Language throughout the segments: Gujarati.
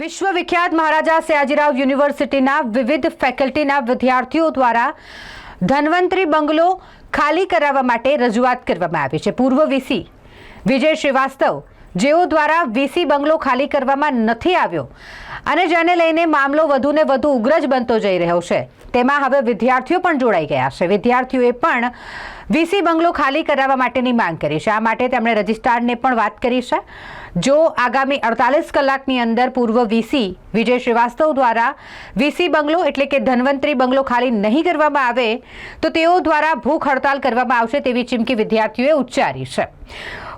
વિશ્વવિખ્યાત મહારાજા સયાજીરાવ યુનિવર્સિટીના વિવિધ ફેકલ્ટીના વિદ્યાર્થીઓ દ્વારા ધન્વંતરી બંગલો ખાલી કરાવવા માટે રજૂઆત કરવામાં આવી છે. પૂર્વ વીસી વિજય શ્રીવાસ્તવ, જેઓ દ્વારા વીસી બંગલો ખાલી કરવામાં નથી આવ્યો અને જેને લઈને મામલો વધુને વધુ ઉગ્ર જ બનતો જઈ રહ્યો છે. તેમાં હવે વિદ્યાર્થીઓ પણ જોડાઈ ગયા છે. વિદ્યાર્થીઓએ પણ વીસી બંગલો ખાલી કરાવવા માટેની માંગ કરી છે. આ માટે તેમણે રજિસ્ટ્રારને પણ વાત કરી છે. જો આગામી અડતાલીસ કલાકની અંદર પૂર્વ વીસી વિજય શ્રીવાસ્તવ દ્વારા વીસી બંગલો એટલે કે ધન્વંતરી બંગલો ખાલી નહીં કરવામાં આવે તો તેઓ દ્વારા ભૂખ હડતાલ કરવામાં આવશે તેવી ચીમકી વિદ્યાર્થીઓએ ઉચ્ચારી છે.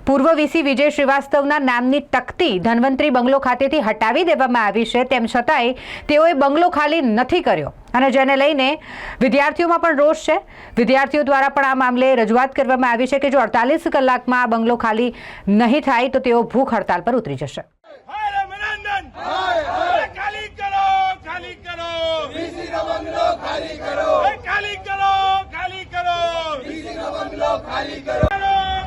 પૂર્વ વીસી વિજય શ્રીવાસ્તવના નામની તકતી ધનવંતરી બંગલો ખાતેથી હટાવી દેવામાં આવી છે. તેમ છતાંય તેઓએ બંગલો ખાલી નથી કર્યો. અને જેને લઈને વિદ્યાર્થીઓમાં પણ રોષ છે. વિદ્યાર્થીઓ દ્વારા પણ આ મામલે રજૂઆત કરવામાં આવી છે કે જો અડતાલીસ કલાકમાં આ બંગલો ખાલી નહીં થાય તો તેઓ ભૂખ હડતાલ પર ઉતરી જશે હાય અભિનંદન હાય ખાલી કરો ખાલી કરો વીસી નો બંગલો ખાલી કરો ખાલી કરો ખાલી કરો વીસી નો બંગલો ખાલી કરો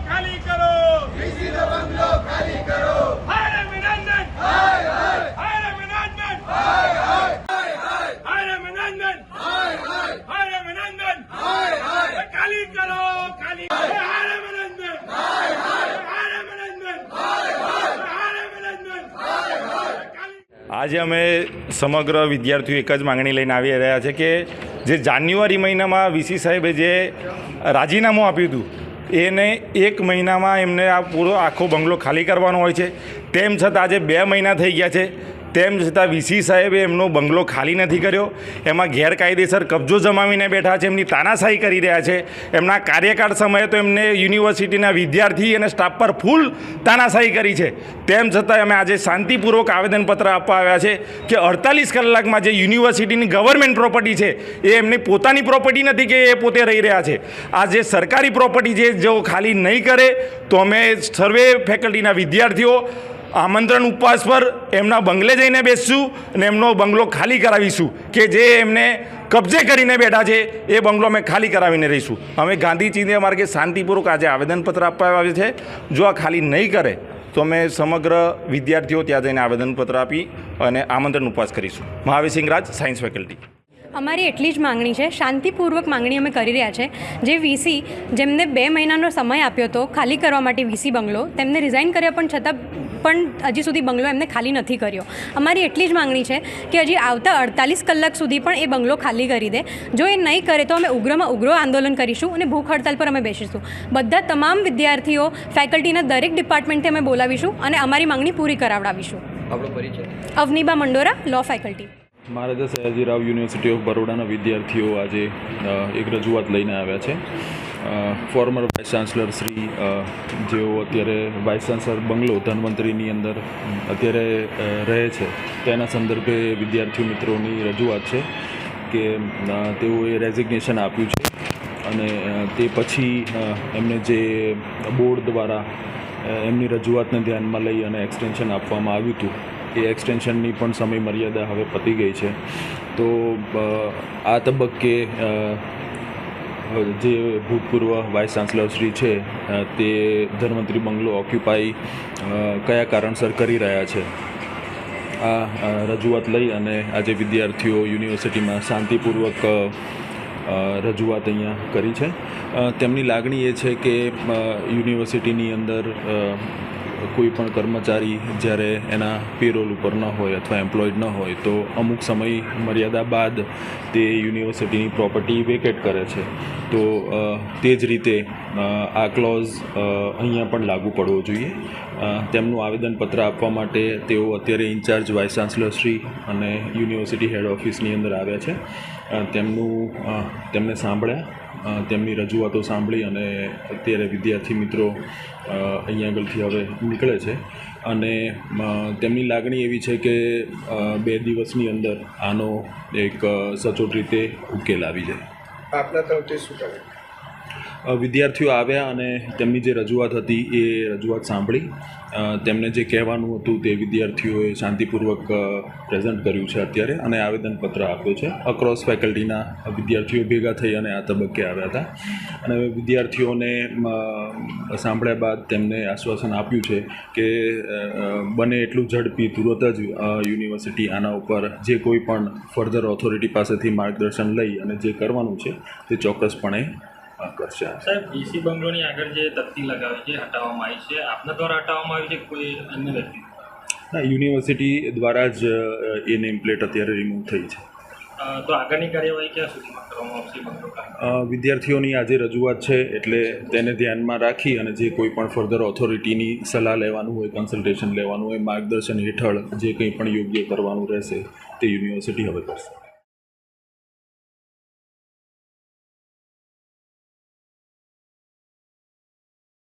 ખાલી કરો વીસી નો બંગલો ખાલી કરો હાય અભિનંદન હાય હાય હાય અભિનંદન હાય હાય હાય અભિનંદન હાય હાય હાય અભિનંદન હાય હાય ખાલી કરો ખાલી હાય અભિનંદન હાય હાય હાય અભિનંદન હાય હાય હાય અભિનંદન હાય હાય ખાલી આજે અમે સમગ્ર વિદ્યાર્થીઓ એક જ માંગણી લઈને આવી રહ્યા છે કે જે જાન્યુઆરી મહિનામાં વીસી સાહેબે જે રાજીનામું આપ્યું હતું, એને એક મહિનામાં એમને આ પૂરો આખો બંગલો ખાલી કરવાનો હોય છે. તેમ છતાં આજે બે મહિના થઈ ગયા છે. તેમ છતાં વીસી સાહેબે એમનો બંગલો ખાલી નથી કર્યો. એમાં ગેરકાયદેસર કબજો જમાવીને બેઠા છે, એમની તાનાશાહી કરી રહ્યા છે. એમના કાર્યકાળ સમયે તો એમને યુનિવર્સિટીના વિદ્યાર્થી અને સ્ટાફ પર ફૂલ તાનાશાહી કરી છે. તેમ છતાં અમે આજે શાંતિપૂર્વક આવેદનપત્ર આપવા આવ્યા છે કે અડતાલીસ કલાકમાં જે યુનિવર્સિટીની ગવર્મેન્ટ પ્રોપર્ટી છે, એ એમની પોતાની પ્રોપર્ટી નથી કે એ પોતે રહી રહ્યા છે. આ જે સરકારી પ્રોપર્ટી છે જો ખાલી નહીં કરે, તો અમે સર્વે ફેકલ્ટીના વિદ્યાર્થીઓ આમંત્રણ ઉપવાસ પર એમના બંગલે જઈને બેસશું અને એમનો બંગલો ખાલી કરાવીશું કે જે એમને કબજે કરીને બેઠા છે, એ બંગલો અમે ખાલી કરાવીને રહીશું. અમે ગાંધી ચિંધ્યા માર્ગે શાંતિપૂર્વક આજે આવેદનપત્ર આપવા આવે છે. જો આ ખાલી નહીં કરે, તો અમે સમગ્ર વિદ્યાર્થીઓ ત્યાં જઈને આવેદનપત્ર આપી અને આમંત્રણ ઉપવાસ કરીશું. મહાવીરસિંહ રાજ સાયન્સ ફેકલ્ટી અમારી એટલી જ માંગણી છે. શાંતિપૂર્વક માંગણી અમે કરી રહ્યા છે. જે વીસી જેમને બે મહિનાનો સમય આપ્યો હતો ખાલી કરવા માટે વીસી બંગલો, તેમને રિઝાઇન કર્યા પણ છતાં પણ હજી સુધી બંગલો એમને ખાલી નથી કર્યો. અમારી એટલી જ માંગણી છે કે હજી આવતા અડતાલીસ કલાક સુધી પણ એ બંગલો ખાલી કરી દે. જો એ નહીં કરે તો અમે ઉગ્રમાં ઉગ્ર આંદોલન કરીશું અને ભૂખ હડતાલ પર અમે બેસીશું. બધા તમામ વિદ્યાર્થીઓ ફેકલ્ટીના દરેક ડિપાર્ટમેન્ટથી અમે બોલાવીશું અને અમારી માંગણી પૂરી કરાવડાવીશું. આપણો પરિચય? Avaniba Mandora law faculty Maharaja Sayajirao university of બરોડાના વિદ્યાર્થીઓ આજે એક રજૂઆત લઈને આવ્યા છે. ફોર્મર વાઇસ ચાન્સલર શ્રી જેઓ અત્યારે વાઇસ ચાન્સલર બંગલો ધનવંતરીની અંદર અત્યારે રહે છે. તેના સંદર્ભે વિદ્યાર્થી મિત્રોની રજૂઆત છે કે તેઓએ રેઝિગ્નેશન આપ્યું છે અને તે પછી એમને જે બોર્ડ દ્વારા એમની રજૂઆતને ધ્યાનમાં લઈ અને એક્સટેન્શન આપવામાં આવ્યું હતું, એ એક્સટેન્શનની પણ સમય મર્યાદા હવે પતી ગઈ છે. તો આ તબક્કે જે ભૂતપૂર્વ વાઇસ ચાન્સલર શ્રી છે તે ધન્વંતરી બંગલો ઓક્યુપાઈ કયા કારણસર કરી રહ્યા છે? આ રજૂઆત લઈ અને આજે વિદ્યાર્થીઓ યુનિવર્સિટીમાં શાંતિપૂર્વક રજૂઆત અહીંયા કરી છે. તેમની લાગણી એ છે કે યુનિવર્સિટીની અંદર કોઈ પણ કર્મચારી જ્યારે એના પેરોલ ઉપર ન હોય અથવા એમ્પ્લોયડ ન હોય, તો અમુક સમય મર્યાદા બાદ તે યુનિવર્સિટીની પ્રોપર્ટી વેકેટ કરે છે. તો તે જ રીતે આ ક્લોઝ અહીંયા પણ લાગુ પડવો જોઈએ. તેમનું આવેદનપત્ર આપવા માટે તેઓ અત્યારે ઇન્ચાર્જ વાઇસ ચાન્સલર શ્રી અને યુનિવર્સિટી હેડ ઓફિસની અંદર આવ્યા છે. તેમનું તેમને સાંભળ્યા. તેમની રજૂઆતો સાંભળી અને અત્યારે વિદ્યાર્થી મિત્રો અહીંયા આગળથી હવે નીકળે છે. અને તેમની લાગણી એવી છે કે બે દિવસની અંદર આનો એક સચોટ રીતે ઉકેલ આવી જાય. આપના તરફથી શું કરે વિદ્યાર્થીઓ આવ્યા અને તેમની જે રજૂઆત હતી એ રજૂઆત સાંભળી. તેમને જે કહેવાનું હતું તે વિદ્યાર્થીઓએ શાંતિપૂર્વક પ્રેઝન્ટ કર્યું છે અત્યારે અને આવેદનપત્ર આપ્યું છે. અક્રોસ ફેકલ્ટીના વિદ્યાર્થીઓ ભેગા થઈ અને આ તબક્કે આવ્યા હતા. અને વિદ્યાર્થીઓને સાંભળ્યા બાદ તેમને આશ્વાસન આપ્યું છે કે બને એટલું ઝડપી તુરત જ યુનિવર્સિટી આના ઉપર જે કોઈ પણ ફર્ધર ઓથોરિટી પાસેથી માર્ગદર્શન લઈ અને જે કરવાનું છે તે ચોક્કસપણે કરશે સાહેબ વીસી બંગલોની આગળ જે તકતી લગાવી છે હટાવવામાં આવી છે આપના દ્વારા હટાવવામાં આવી છે કોઈ અન્ય વ્યક્તિ ના યુનિવર્સિટી દ્વારા જ એ નેમ પ્લેટ અત્યારે રિમૂવ થઈ છે. તો આગળની કાર્યવાહી ક્યાં સુધીમાં કરવામાં આવશે વિદ્યાર્થીઓની આજે રજૂઆત છે એટલે તેને ધ્યાનમાં રાખી અને જે કોઈ પણ ફર્ધર ઓથોરિટીની સલાહ લેવાનું હોય કન્સલ્ટેશન લેવાનું હોય માર્ગદર્શન હેઠળ જે કંઈ પણ યોગ્ય કરવાનું રહેશે તે યુનિવર્સિટી હવે કરશે.